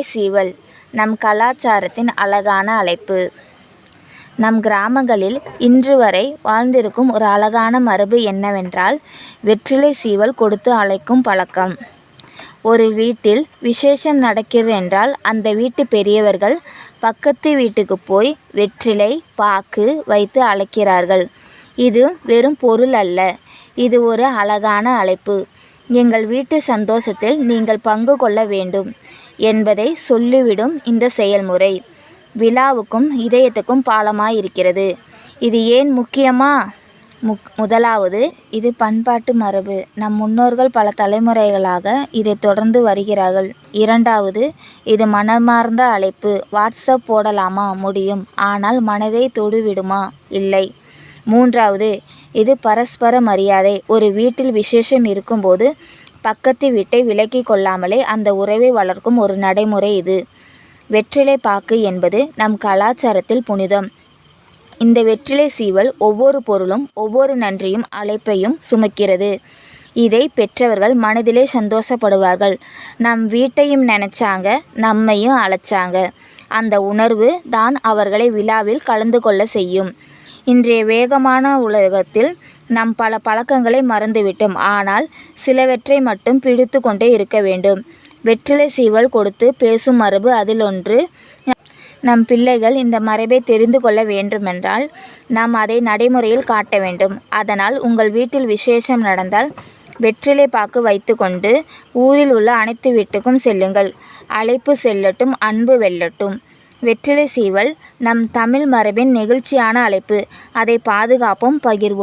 சீவல் நம் கலாச்சாரத்தின் அழகான அழைப்பு. நம் கிராமங்களில் இன்று வரை வாழ்ந்திருக்கும் ஒரு அழகான மரபு என்னவென்றால் வெற்றிலை சீவல் கொடுத்து அழைக்கும் பழக்கம். ஒரு வீட்டில் விசேஷம் நடக்கிறது என்றால் அந்த வீட்டு பெரியவர்கள் பக்கத்து வீட்டுக்கு போய் வெற்றிலை பாக்கு வைத்து அழைக்கிறார்கள். இது வெறும் பொருள் அல்ல இது ஒரு அழகான அழைப்பு. எங்கள் வீட்டு சந்தோஷத்தில் நீங்கள் பங்கு கொள்ள வேண்டும் என்பதை சொல்லிவிடும் இந்த செயல்முறை. விழாவுக்கும் இதயத்துக்கும் பாலமாயிருக்கிறது. இது ஏன் முக்கியமா? முக் முதலாவது இது பண்பாட்டு மரபு. நம் முன்னோர்கள் பல தலைமுறைகளாக இதை தொடர்ந்து வருகிறார்கள். இரண்டாவது இது மனமார்ந்த அழைப்பு. வாட்ஸ்அப் போடலாமா? முடியும். ஆனால் மனதை தொடுவிடுமா? இல்லை. மூன்றாவது இது பரஸ்பர மரியாதை. ஒரு வீட்டில் விசேஷம் இருக்கும்போது பக்கத்து வீட்டை விலக்கி கொள்ளாமலே அந்த உறவை வளர்க்கும் ஒரு நடைமுறை இது. வெற்றிலை பாக்கு என்பது நம் கலாச்சாரத்தில் புனிதம். இந்த வெற்றிலை சீவல் ஒவ்வொரு பொருளும் ஒவ்வொரு நன்றியும் அழைப்பையும் சுமக்கிறது. இதை பெற்றவர்கள் மனதிலே சந்தோஷப்படுவார்கள். நம் வீட்டையும் நினச்சாங்க நம்மையும் அழைச்சாங்க. அந்த உணர்வு தான் அவர்களை விழாவில் கலந்து கொள்ள செய்யும். இன்றைய வேகமான உலகத்தில் நம் பல பழக்கங்களை மறந்துவிட்டோம். ஆனால் சிலவற்றை மட்டும் பிடித்து கொண்டே இருக்க வேண்டும். வெற்றிலை சீவல் கொடுத்து பேசும் மரபு அதில் ஒன்று நம் பிள்ளைகள் இந்த மரபை தெரிந்து கொள்ள வேண்டுமென்றால் நாம் அதை நடைமுறையில் காட்ட வேண்டும். அதனால் உங்கள் வீட்டில் விசேஷம் நடந்தால் வெற்றிலை பாக்கு வைத்துக்கொண்டு ஊரில் உள்ள அனைத்து வீட்டுக்கும் செல்லுங்கள். அழைப்பு செல்லட்டும் அன்பு வெல்லட்டும். வெற்றிலை சீவல் நம் தமிழ் மரபின் நெகிழ்ச்சியான அழைப்பு. அதை பாதுகாப்போம் பகிர்வோம்.